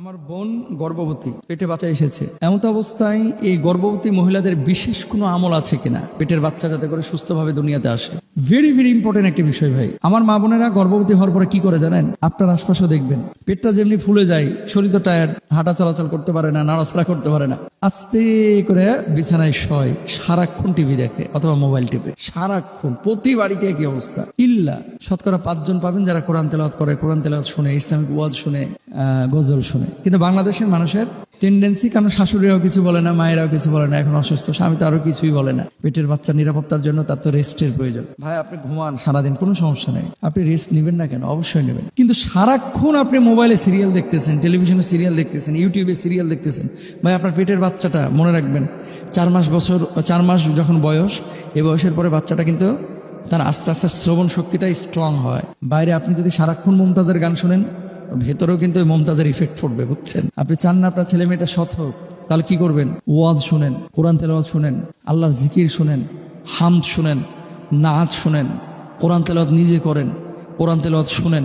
আমার বোন গর্ভবতী, পেটে বাচ্চা এসেছে। এমন অবস্থায় এই গর্ভবতী মহিলাদের বিশেষ কোনো আমল আছে কিনা? পেটের বাচ্চা যাতে করে সুস্থভাবে দুনিয়াতে আসে। ভেরি ভেরি ইম্পর্টেন্ট একটি বিষয় ভাই। আমার মা বোনেরা গর্ভবতী হওয়ার পরে কি করে জানেন? আপনার আশপাশেও দেখবেন। পেটটা যেমনি ফুলে যায়, শরীর তো টায়ার হাঁটা চলাচল করতে পারে না, নাড়াচড়া করতে পারে না। আস্তে করে বিছানায় শয়, সারাক্ষণ টিভি দেখে অথবা মোবাইল টিপে। সারাক্ষণ, প্রতি বাড়িতে একই অবস্থা। ইল্লা, শতকরা পাঁচজন পাবেন যারা কোরআন তেলাওয়াত করে, কোরআন তেলাওয়াত শুনে, ইসলামিক ওয়াজ শুনে গজল শুনে। কিন্তু বাংলাদেশের মানুষের টেন্ডেন্সি কারণ শাশুড়িরাও কিছু বলে না, মায়েরাও কিছু বলে না, এখন অসুস্থ স্বামী তো আরও কিছুই বলে না। পেটের বাচ্চার নিরাপত্তার জন্য তার তো রেস্টের প্রয়োজন। ভাই, আপনি ঘুমান, সারাদিন কোনো সমস্যা নেই। আপনি রেস্ট নেবেন না কেন? অবশ্যই নেবেন। কিন্তু সারাক্ষণ আপনি মোবাইলে সিরিয়াল দেখতেছেন টেলিভিশনে সিরিয়াল দেখতেছেন ইউটিউবে সিরিয়াল দেখতেছেন, ভাই, আপনার পেটের বাচ্চাটা, মনে রাখবেন, চার মাস বছর, চার মাস যখন বয়স এই বয়সের পরে বাচ্চাটা কিন্তু তার আস্তে আস্তে শ্রবণ শক্তিটা স্ট্রং হয়। বাইরে আপনি যদি সারাক্ষণ মুমতাজের গান শোনেন ভেতরেও কিন্তু ওই মমতাজের ইফেক্ট পড়বে, বুঝছেন? আপনি চান না আপনার ছেলে মেয়েটা সৎ হোক, তাহলে কি করবেন? ওয়াজ শুনেন, কোরআন তেলাওয়াত শুনেন, আল্লাহর জিকির শুনেন, হামদ শুনেন নাচ শুনেন, কোরআন তেলাওয়াত নিজে করেন, কোরআন তেলাওয়াত শুনেন,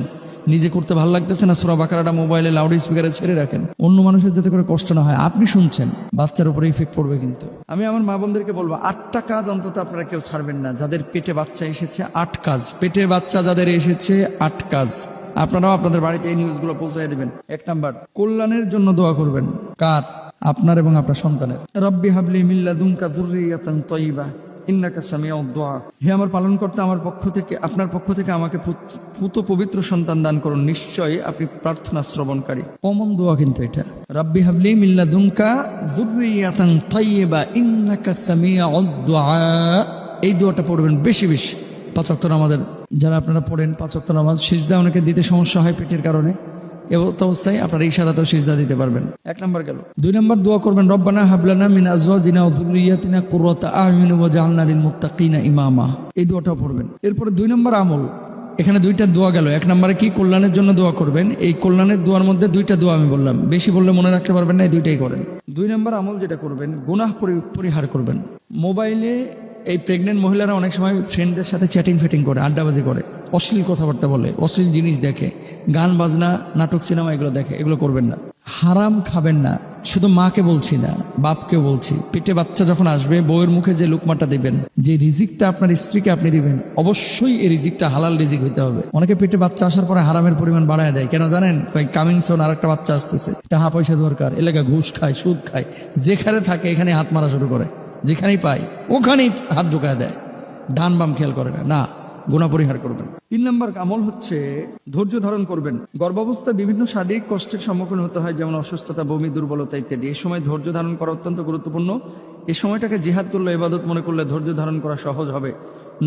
নিজে করতে ভালো লাগতেছে না? সুরা বাকারাটা মোবাইলে লাউড স্পিকারে ছেড়ে রাখেন। অন্য মানুষের যাতে করে কষ্ট না হয়, আপনি শুনছেন, বাচ্চার উপরে ইফেক্ট পড়বে কিন্তু। আমি আমার মা বোনদেরকে বলব, আটটা কাজ অন্তত আপনারা কেউ ছাড়বেন না। যাদের পেটে বাচ্চা এসেছে, আট কাজ। পেটে বাচ্চা যাদের এসেছে, আট কাজ। আপনারাও আপনাদের বাড়িতে এই নিউজগুলো পৌঁছায় দেবেন। এক নাম্বার, কল্যাণের জন্য দোয়া করবেন। কার? আপনার এবং আপনার সন্তানের। রব্বি হাবলি মিল্লা দুমকা দুর্রিয়াতান তৈবা ইন্নাকা সামিয়াউদ দোয়া। হে আমার পালন করতে আমার পক্ষ থেকে, আপনার পক্ষ থেকে আমাকে পুত- পবিত্র সন্তান দান করুন। নিশ্চয়ই আপনি প্রার্থনা শ্রবণকারী। কমন দোয়া কিন্তু এটা। রব্বি হাবলি মিল্লা দুমকা দুর্রিয়াতান তৈবা ইন্নাকা সামিয়াউদ দোয়া। এই দোয়াটা পড়বেন বেশি বেশি। পাঁচ অক্ট নামাজের যারা আপনারা পড়েন পাঁচ অক্ট নামাজ, সিজদা অনেকে দিতে সমস্যা হয় পেটের কারণে। অবস্থায় আপনারা ইশারাতেও সিজদা দিতে পারবেন। এক নম্বর গেল। দুই নম্বর দোয়া করবেন, রব্বানা হাবলানা মিন আজওয়াজিনা ওয়া যুররিয়াতিনা কুররাতা আয়ুন ওয়া জাআলনা ইমামা। এই দোয়াটাও পড়বেন। এরপরে দুই নম্বর আমল। এখানে দুইটা দোয়া গেল। এক নম্বরে কি কল্যাণের জন্য দোয়া করবেন? এই কল্যাণের দোয়ার মধ্যে দুইটা দোয়া আমি বললাম। বেশি বললে মনে রাখতে পারবেন না, এই দুইটাই করেন। দুই নম্বর আমল যেটা করবেন, গুনাহ পরি- পরিহার করবেন। মোবাইলে এই প্রেগনেন্ট মহিলারা অনেক সময় ফ্রেন্ডদের সাথে চ্যাটিং ফেটিং করে, আড্ডাবাজি করে, অশ্লীল কথাবার্তা বলে, অশ্লীল জিনিস দেখে, গান, বাজনা, নাটক সিনেমা এগুলো দেখে, এগুলো করবেন না। হারাম খাবেন না। শুধু মাকে বলছি না বাপকে বলছি। পেটে বাচ্চা যখন আসবে, বউয়ের মুখে যে লুকমাটা দিবেন, যে রিজিকটা আপনার স্ত্রীকে আপনি দিবেন, অবশ্যই এই রিজিকটা হালাল রিজিক হইতে হবে। অনেকে পেটে বাচ্চা আসার পরে হারামের পরিমাণ বাড়ায় দেয়। কেন জানেন? কামিং সোন আর একটা বাচ্চা আসতেছে। টাকা পয়সা দরকার। এলাকা ঘুষ খায়, সুদ খায়। যেখানে থাকে, এখানে হাত মারা শুরু করে। যেখানেই পাই, ওখানেই হাত ঢুকায় দেয়। ডান বাম খেয়াল করে না। না গুণা পরিহার করবেন। তিন নম্বর আমল হচ্ছে ধৈর্য ধারণ করবেন। গর্ভাবস্থায় বিভিন্ন শারীরিক কষ্টের সম্মুখীন হতে হয়, যেমন অসুস্থতা, বমি, দুর্বলতা ইত্যাদি। এই সময় ধৈর্য ধারণ করা অত্যন্ত গুরুত্বপূর্ণ। এই সময়টাকে জিহাদ তুল্য ইবাদত মনে করলে ধৈর্য ধারণ করা সহজ হবে।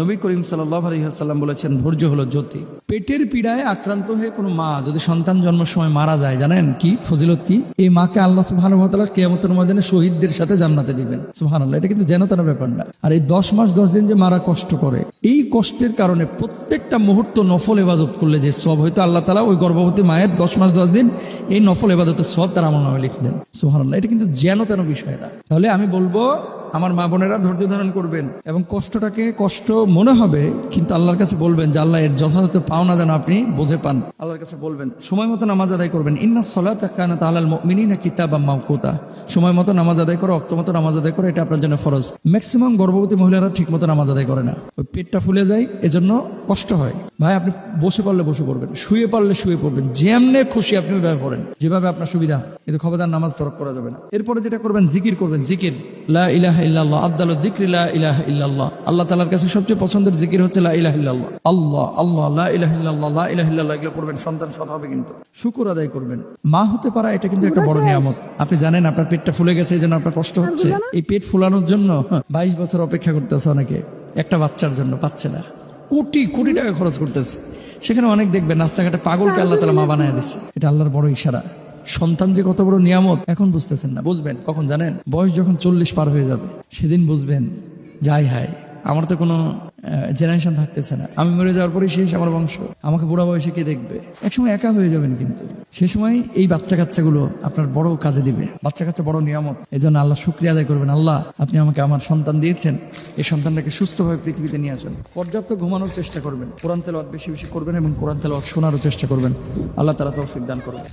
নবী করিম সাল্লাহ আলহিহাসাল্লাম বলেছেন, ধৈর্য হলো জ্যোতি। পেটের পীড়ায় আক্রান্ত হয়ে কোনো মা যদি সন্তান জন্মের সময় মারা যায়, জানেন কি? ফজিলত কি? এই মাকে আল্লাহ সুবাহ কেয়ামতের ময়দানে শহীদদের সাথে জান্নাতে দিবেন। সুহান আল্লাহ এটা কিন্তু জেনতার ব্যাপার না। আর এই দশ মাস, দশ দিন যে মারা কষ্ট করে, এই কষ্টের কারণে প্রত্যেকটা মুহূর্ত নফল এবাদত করলে যে সব হয়তো আল্লাহ তালা ওই গর্ভবতী মায়ের দশ মাস, দশ দিন এই নফল এবাদতের সব তার আমল নামে লিখলেন। সুহান আল্লাহ এটা কিন্তু যেন তেন বিষয় না। তাহলে আমি বলব আমার মা বোনেরা ধৈর্য ধারণ করবেন এবং কষ্টটাকে কষ্ট মনে হবে, কিন্তু আল্লাহর কাছে বলবেন যে, আল্লাহ এর যথাযথ পাওনা যেন আপনি বুঝে পান। আল্লাহর কাছে বলবেন, সময় মতো নামাজ আদায় করবেন। ইন্না সলাত কানা তাহলাল মিনিনা কিতাব মাউকুতা সময় মতো নামাজ আদায় করো, অক্ত মতো নামাজ আদায় করো, এটা আপনার জন্য ফরজ। ম্যাক্সিমাম গর্ভবতী মহিলারা ঠিক মতো নামাজ আদায় করে না। ওই পেটটা ফুলে যায়, এজন্য কষ্ট হয়। ভাই, আপনি বসে পারলে বসে পড়বেন, শুয়ে পারলে শুয়ে পড়বেন, যেমনে খুশি আপনি ওইভাবে পড়েন, যেভাবে আপনার সুবিধা। কিন্তু খবরদার নামাজ তরক করা যাবে না। এরপরে যেটা করবেন, জিকির করবেন, জিকির। লা ইলাহা ইল্লাল্লাহ আব্দাল দিক্রি লা ইলাহা ইল্লাল্লাহ। আল্লাহ তাআলার কাছে সবচেয়ে পছন্দের জিকির হচ্ছে লা ইলাহা ইল্লাল্লাহ। আল্লাহ আল্লাহ লা ইলাহা ইল্লাল্লাহ লা ইলাহা ইল্লাল্লাহ এগুলো পড়বেন সন্তান সৎ হবে কিন্তু। শুকর আদায় করবেন। মা হতে পারা এটা কিন্তু একটা বড় নিয়ামত। আপনি জানেন আপনার পেটটা ফুলে গেছে এই জন্য আপনার কষ্ট হচ্ছে। এই পেট ফুলানোর জন্য বাইশ বছর অপেক্ষা করতেছে অনেকে। একটা বাচ্চার জন্য পাচ্ছে না। কোটি কোটি টাকা খরচ করতেছে। সেখানে অনেক দেখবেন রাস্তাঘাটে পাগলকে আল্লাহ তালা মা বানায় দিচ্ছে। এটা আল্লাহর বড় ইশারা। সন্তান যে কত বড় নিয়ামত, এখন বুঝতেছেন না। বুঝবেন? কখন জানেন? বয়স যখন চল্লিশ পার হয়ে যাবে, সেদিন বুঝবেন, যাই হায়, আমার তো কোনো জেনারেশন থাকতেছে না। আমি মরে যাওয়ার পরে শেষ আমার বংশ। আমাকে বুড়া বয়সে কে দেখবে? একসময় একা হয়ে যাবেন কিন্তু। সে সময় এই বাচ্চা কাচ্চাগুলো আপনার বড় কাজে দিবে। বাচ্চা কাচ্চা বড় নিয়ামত। এই জন্য আল্লাহ শুক্রিয়া আদায় করবেন। আল্লাহ, আপনি আমাকে আমার সন্তান দিয়েছেন। এই সন্তানটাকে সুস্থভাবে পৃথিবীতে নিয়ে আসেন। পর্যাপ্ত ঘুমানোর চেষ্টা করবেন। কোরআন তেলাওয়াত বেশি বেশি করবেন এবং কোরআন তেলাওয়াত শোনারও চেষ্টা করবেন। আল্লাহ তালা তৌফিক দান করবেন